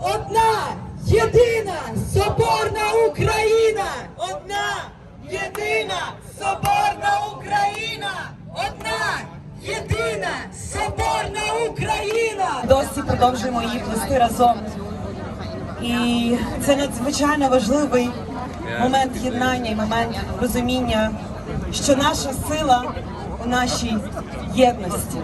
одна, єдина, соборна Україна! Одна єдина соборна Україна! Одна єдина соборна Україна! досі продовжуємо її плести разом. І це надзвичайно важливий момент єднання і момент розуміння, що наша сила у нашій єдності.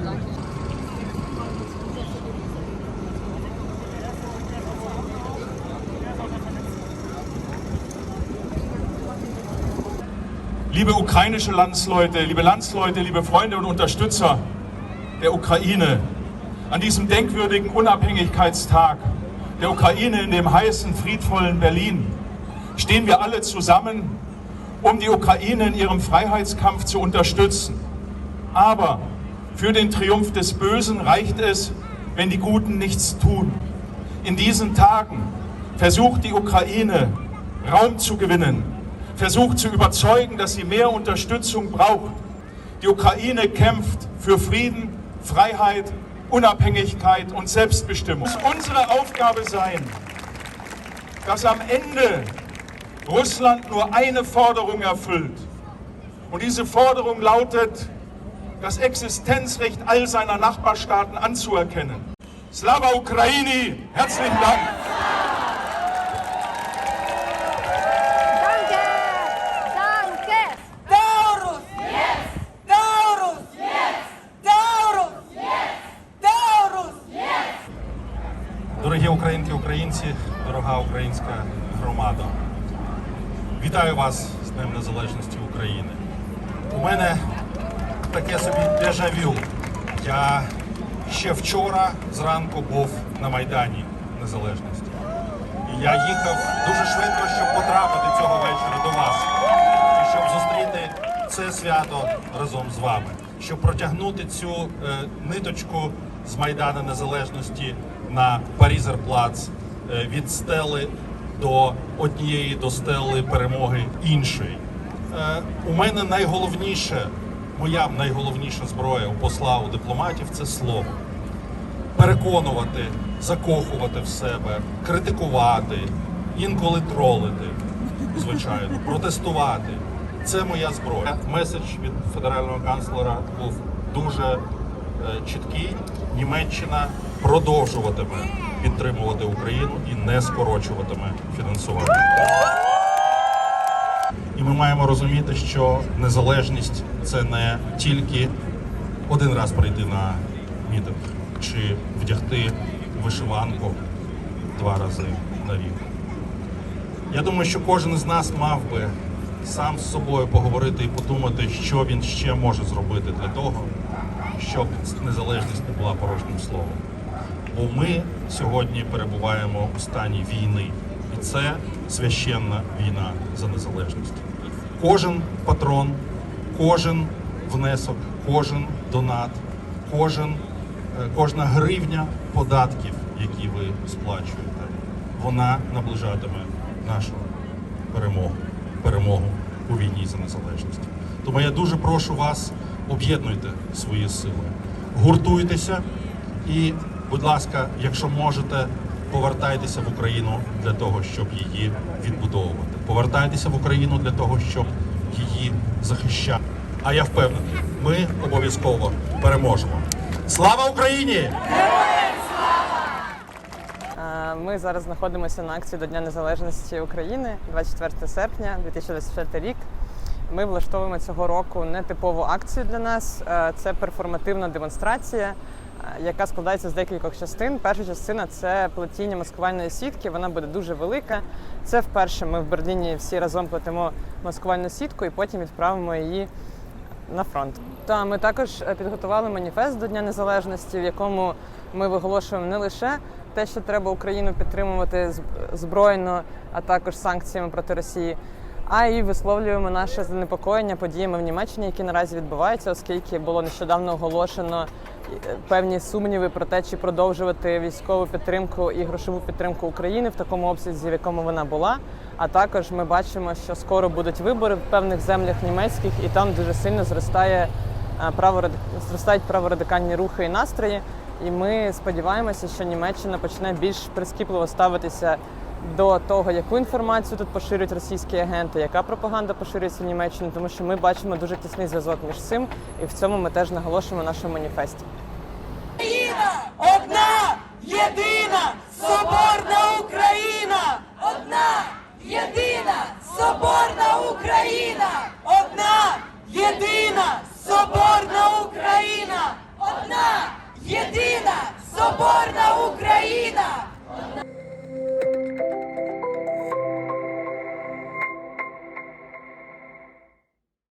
Liebe ukrainische Landsleute, liebe Landsleute, liebe Freunde und Unterstützer der Ukraine, an diesem denkwürdigen Unabhängigkeitstag der Ukraine in dem heißen, friedvollen Berlin stehen wir alle zusammen, um die Ukraine in ihrem Freiheitskampf zu unterstützen. Aber für den Triumph des Bösen reicht es, wenn die Guten nichts tun. In diesen Tagen versucht die Ukraine Raum zu gewinnen, versucht zu überzeugen, dass sie mehr Unterstützung braucht. Die Ukraine kämpft für Frieden, Freiheit, Unabhängigkeit und Selbstbestimmung. Es muss unsere Aufgabe sein, dass am Ende Russland nur eine Forderung erfüllt. Und diese Forderung lautet, das Existenzrecht all seiner Nachbarstaaten anzuerkennen. Slava Ukraini, herzlichen Dank. Дорогі українки, українці, дорога українська громада. Вітаю вас з Днем Незалежності України. У мене таке собі дежавю. Я ще вчора зранку був на Майдані Незалежності. І я їхав дуже швидко, щоб потрапити цього вечора до вас. І щоб зустріти це свято разом з вами, щоб протягнути цю е, ниточку з Майдану Незалежності на Парізерплац від стели до однієї до стели перемоги іншої. Е, у мене найголовніше, моя найголовніша зброя у посла у дипломатів це слово переконувати, закохувати в себе, критикувати, інколи тролити, звичайно, протестувати. Це моя зброя. Меседж від федерального канцлера був дуже чіткий. Німеччина продовжуватиме підтримувати Україну і не скорочуватиме фінансування. І ми маємо розуміти, що незалежність це не тільки один раз прийти на мітинг чи вдягти вишиванку два рази на рік. Я думаю, що кожен з нас мав би сам з собою поговорити і подумати, що він ще може зробити для того, щоб незалежність не була порожнім словом. Бо ми сьогодні перебуваємо у стані війни, і це священна війна за незалежність. Кожен патрон, кожен внесок, кожен донат, кожен, е, кожна гривня податків, які ви сплачуєте, вона наближатиме нашу перемогу, перемогу у війні за незалежність. Тому я дуже прошу вас, об'єднуйте свої сили, гуртуйтеся і, будь ласка, якщо можете, повертайтеся в Україну для того, щоб її відбудовувати. Повертайтеся в Україну для того, щоб її захищати. А я впевнений, ми обов'язково переможемо. Слава Україні! Ми зараз знаходимося на акції до Дня Незалежності України 24 серпня 2024 рік. Ми влаштовуємо цього року нетипову акцію для нас. Е, Це перформативна демонстрація, е, яка складається з декількох частин. Перша частина це плетіння маскувальної сітки. Вона буде дуже велика. Це вперше ми в Берліні всі разом плетемо маскувальну сітку і потім відправимо її на фронт. Та ми також е, підготували маніфест до Дня Незалежності, в якому ми виголошуємо не лише те, що треба Україну підтримувати збройно, а також санкціями проти Росії, а й висловлюємо наше занепокоєння подіями в Німеччині, які наразі відбуваються, оскільки було нещодавно оголошено е, певні сумніви про те, чи продовжувати військову підтримку і грошову підтримку України в такому обсязі, в якому вона була. А також ми бачимо, що скоро будуть вибори в певних землях німецьких, і там дуже сильно зростає е, зростають праворадикальні рухи і настрої. І ми сподіваємося, що Німеччина почне більш прискіпливо ставитися до того, яку інформацію тут поширюють російські агенти, яка пропаганда поширюється в Німеччині, тому що ми бачимо дуже тісний зв'язок між цим, і в цьому ми теж наголошуємо нашому маніфесті. Україна Одна, єдина, соборна Україна! Одна, єдина, соборна Україна! Одна, єдина, соборна Україна! Одна, єдина, соборна